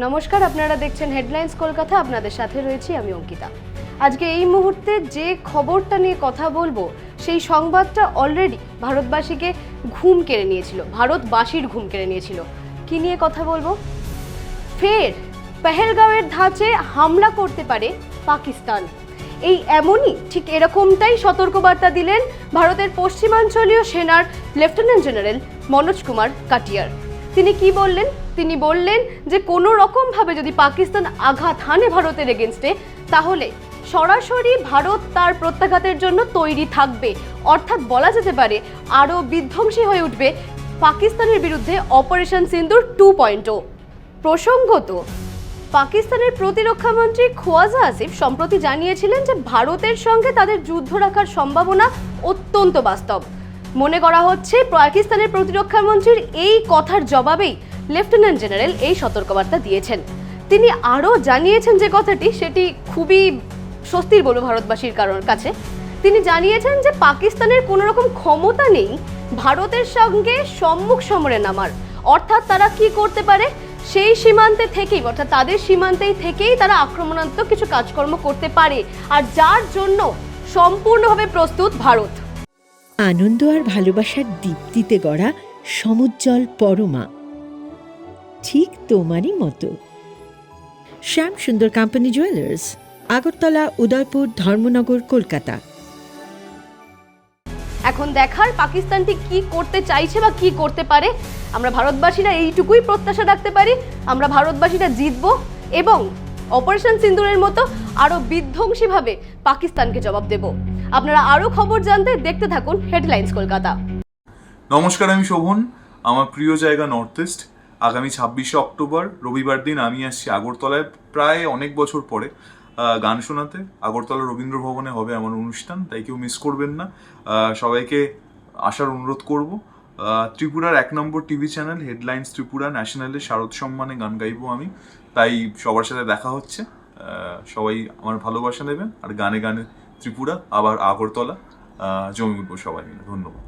নমস্কার, আপনারা দেখছেন হেডলাইন্স কলকাতা, আপনাদের সাথে রয়েছি আমি অঙ্কিতা। আজকে এই মুহূর্তে যে খবরটা নিয়ে কথা বলব, সেই সংবাদটা অলরেডি ভারতবাসীকে ঘুম কেড়ে নিয়েছিল, ভারতবাসীর ঘুম কেড়ে নিয়েছিল। কি নিয়ে কথা বলব? ফের পেহেলগাঁওয়ের ধাঁচে হামলা করতে পারে পাকিস্তান। এই এমনই ঠিক এরকমটাই সতর্কবার্তা দিলেন ভারতের পশ্চিমাঞ্চলীয় সেনার লেফটেন্যান্ট জেনারেল মনোজ কুমার কাটিয়ার। তিনি কি বললেন? তিনি বললেন যে কোনো রকমভাবে যদি পাকিস্তান আঘাত হানে ভারতের এগেনস্টে তাহলে সরাসরি ভারত তার প্রত্যাঘাতের জন্য তৈরি থাকবে। অর্থাৎ বলা যেতে পারে আরও বিধ্বংসী হয়ে উঠবে পাকিস্তানের বিরুদ্ধে অপারেশন সিন্দুর টু পয়েন্ট প্রসঙ্গত, পাকিস্তানের প্রতিরক্ষা মন্ত্রী খোয়াজা আসিফ সম্প্রতি জানিয়েছিলেন যে ভারতের সঙ্গে তাদের যুদ্ধ রাখার সম্ভাবনা অত্যন্ত বাস্তব। মনে করা হচ্ছে পাকিস্তানের প্রতিরক্ষা মন্ত্রীর এই কথার জবাবেই লেফটেন্যান্ট জেনারেল এই সতর্কবার্তা দিয়েছেন। তিনি আরও জানিয়েছেন যে কথাটি, সেটি খুবই স্বস্তির বলব ভারতবাসীর কারণ কাছে। তিনি জানিয়েছেন যে পাকিস্তানের কোনো রকম ক্ষমতা নেই ভারতের সঙ্গে সম্মুখ সমরে নামার। অর্থাৎ তারা কি করতে পারে? সেই সীমান্তে থেকেই, অর্থাৎ তাদের সীমান্তেই থেকেই তারা আক্রমণাত্মক কিছু কাজকর্ম করতে পারে। আর যার জন্য সম্পূর্ণভাবে প্রস্তুত ভারত। আনন্দ আর ভালোবাসার দীপ্তিতে গড়া সমুজ্জ্বল পরমা। ঠিক তোমারই মতো। Shyam Sundar company jewellers Agartala Udaipur Dharmanagar Kolkata. এখন দেখার পাকিস্তানটি কি করতে চাইছে বা কি করতে পারে আমরা ভারতবাসীরা এইটুকুই প্রত্যাশা রাখতে পারি আমরা ভারতবাসীরা জিতব এবং অপারেশন সিন্দুরের মতো আরও বিধ্বংসীভাবে পাকিস্তানকে জবাব দেব। আপনারা আরও খবর জানতে দেখতে থাকুন হেডলাইন্স কলকাতা। নমস্কার আমি শোভন। আমার প্রিয় জায়গা নর্থ ইস্ট আগামী ছাব্বিশে অক্টোবর, রবিবার দিন আমি আসছি আগরতলায়। প্রায় অনেক বছর পরে গান শোনাতে। আগরতলা রবীন্দ্র ভবনে হবে আমার অনুষ্ঠান, তাই কেউ মিস করবেন না। সবাইকে আসার অনুরোধ করব। ত্রিপুরার এক নম্বর টিভি চ্যানেল হেডলাইন্স ত্রিপুরা ন্যাশনালে শারদ সম্মানে গান গাইবো আমি। তাই সবার সাথে দেখা হচ্ছে। সবাই আমার ভালোবাসা নেবেন। আর গানে গানে ত্রিপুরা, আবার আগরতলা। জমি উঠবো সবাই মিলে। ধন্যবাদ।